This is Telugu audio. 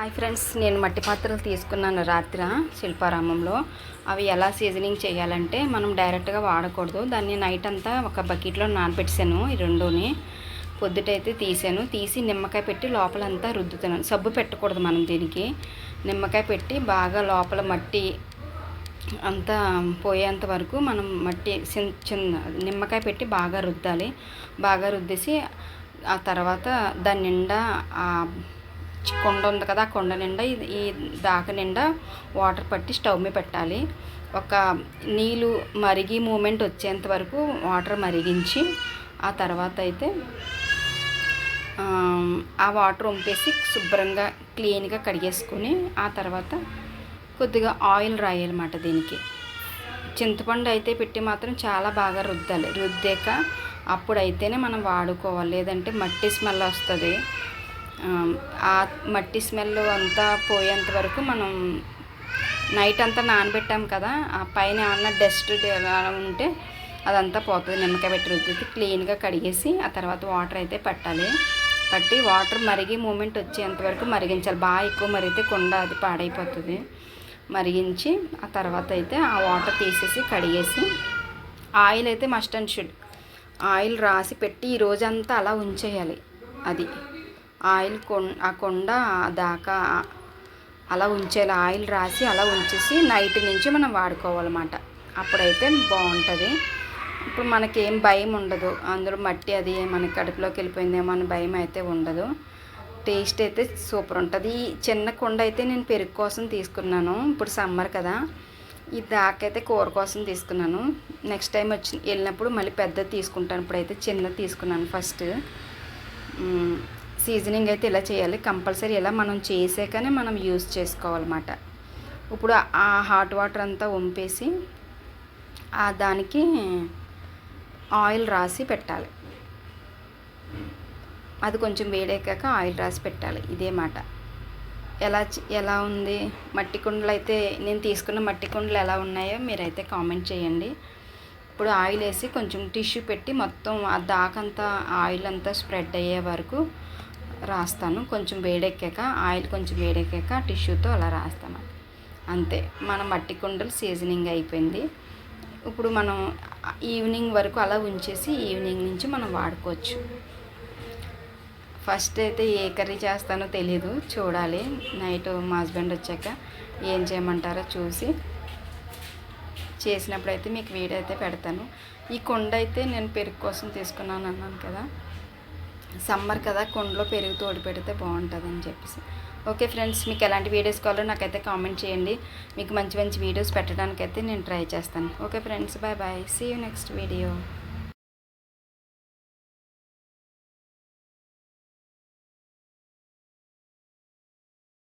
హాయ్ ఫ్రెండ్స్ నేను మట్టి పాత్రలు తీసుకున్నాను రాత్రి శిల్పారామంలో. అవి ఎలా సీజనింగ్ చేయాలంటే మనం డైరెక్ట్గా వాడకూడదు. దాన్ని నైట్ అంతా ఒక బకెట్లో నానబెట్టాను ఈ రెండుని. పొద్దుటైతే తీసాను. తీసి నిమ్మకాయ పెట్టి లోపలంతా రుద్దుతున్నాను సబ్బు పెట్టకూడదు మనం దీనికి. నిమ్మకాయ పెట్టి బాగా లోపల మట్టి అంతా పోయేంత వరకు మనం మట్టి చిన్న చిన్న నిమ్మకాయ పెట్టి బాగా రుద్దాలి. బాగా రుద్దేసి ఆ తర్వాత దాని నిండా కొండ ఉంది కదా ఆ కొండ నిండా ఇది ఈ దాక నిండా వాటర్ పట్టి స్టవ్ మీద పెట్టాలి. ఒక నీళ్ళు మరిగి మూమెంట్ వచ్చేంత వరకు వాటర్ మరిగించి ఆ తర్వాత అయితే ఆ, వాటర్ వంపేసి శుభ్రంగా క్లీన్గా కడిగేసుకొని ఆ తర్వాత కొద్దిగా ఆయిల్ రాయాలన్నమాట దీనికి. చింతపండు అయితే పెట్టి మాత్రం చాలా బాగా రుద్దాలి. రుద్దాక అప్పుడైతేనే మనం వాడుకోవాలి. లేదంటే మట్టి స్మెల్ వస్తుంది. ఆ మట్టి స్మెల్ అంతా పోయేంత వరకు మనం నైట్ అంతా నానబెట్టాం కదా ఆ పైన ఏమన్నా డస్ట్ ఉంటే అదంతా పోతుంది నిమ్మకాయ పెట్టి రుద్దితే క్లీన్గా కడిగేసి ఆ తర్వాత వాటర్ అయితే పెట్టాలి. పట్టి వాటర్ మరిగి మూమెంట్ వచ్చేంత వరకు మరిగించాలి. బాగా ఎక్కువ మరిగితే కుండ అది పాడైపోతుంది. మరిగించి ఆ తర్వాత అయితే ఆ వాటర్ తీసేసి కడిగేసి ఆయిల్ అయితే మస్ట్ అండ్ షుడ్. ఆయిల్ రాసి పెట్టి ఈ రోజంతా అలా ఉంచేయాలి. అది ఆయిల్ కొం ఆ కొండ దాకా అలా ఉంచేలా ఆయిల్ రాసి అలా ఉంచేసి నైట్ నుంచి మనం వాడుకోవాలన్నమాట. అప్పుడైతే బాగుంటుంది ఇప్పుడు మనకేం భయం ఉండదు. అందులో మట్టి అది మన కడుపులోకి వెళ్ళిపోయిందేమో అని భయం అయితే ఉండదు. టేస్ట్ అయితే సూపర్ ఉంటుంది. ఈ చిన్న కుండ అయితే నేను పెరుగు కోసం తీసుకున్నాను. ఇప్పుడు సమ్మర్ కదా. ఈ దాకైతే కూర కోసం తీసుకున్నాను. నెక్స్ట్ టైం వచ్చి వెళ్ళినప్పుడు మళ్ళీ పెద్దది తీసుకుంటాను. ఇప్పుడైతే చిన్నది తీసుకున్నాను ఫస్ట్. సీజనింగ్ అయితే ఇలా చేయాలి. కంపల్సరీ ఇలా మనం చేసాకనే మనం యూజ్ చేసుకోవాలన్నమాట. ఇప్పుడు ఆ హాట్ వాటర్ అంతా వంపేసి ఆ దానికి ఆయిల్ రాసి పెట్టాలి. అది కొంచెం వేడెక్కాక ఆయిల్ రాసి పెట్టాలి. ఇదే మాట. ఎలా ఎలా ఉంది? మట్టి కుండలు అయితే నేను తీసుకున్న మట్టి కుండలు ఎలా ఉన్నాయో మీరైతే కామెంట్ చేయండి. ఇప్పుడు ఆయిల్ వేసి కొంచెం టిష్యూ పెట్టి మొత్తం ఆ దాకంతా ఆయిల్ అంతా స్ప్రెడ్ అయ్యే వరకు రాస్తాను. కొంచెం వేడెక్కాక ఆయిల్ కొంచెం వేడెక్కాక టిష్యూతో అలా రాస్తాను. అంతే. మన మట్టి కుండలు సీజనింగ్ అయిపోయింది. ఇప్పుడు మనం ఈవినింగ్ వరకు అలా ఉంచేసి ఈవినింగ్ నుంచి మనం వాడుకోవచ్చు. ఫస్ట్ అయితే ఏ కర్రీ చేస్తానో తెలీదు. చూడాలి. నైట్ మా హస్బెండ్ వచ్చాక ఏం చేయమంటారో చూసి చేసినప్పుడు అయితే మీకు వీడియో అయితే పెడతాను. ఈ కొండ అయితే నేను పెరుగు కోసం తీసుకున్నాను అన్నాను కదా. సమ్మర్ కదా కొండలో పెరుగు తోడు పెడితే బాగుంటుంది అని చెప్పేసి. ఓకే ఫ్రెండ్స్ మీకు ఎలాంటి వీడియోస్ కావాలో నాకైతే కామెంట్ చేయండి. మీకు మంచి మంచి వీడియోస్ పెట్టడానికైతే నేను ట్రై చేస్తాను. Okay friends bye bye. See you next video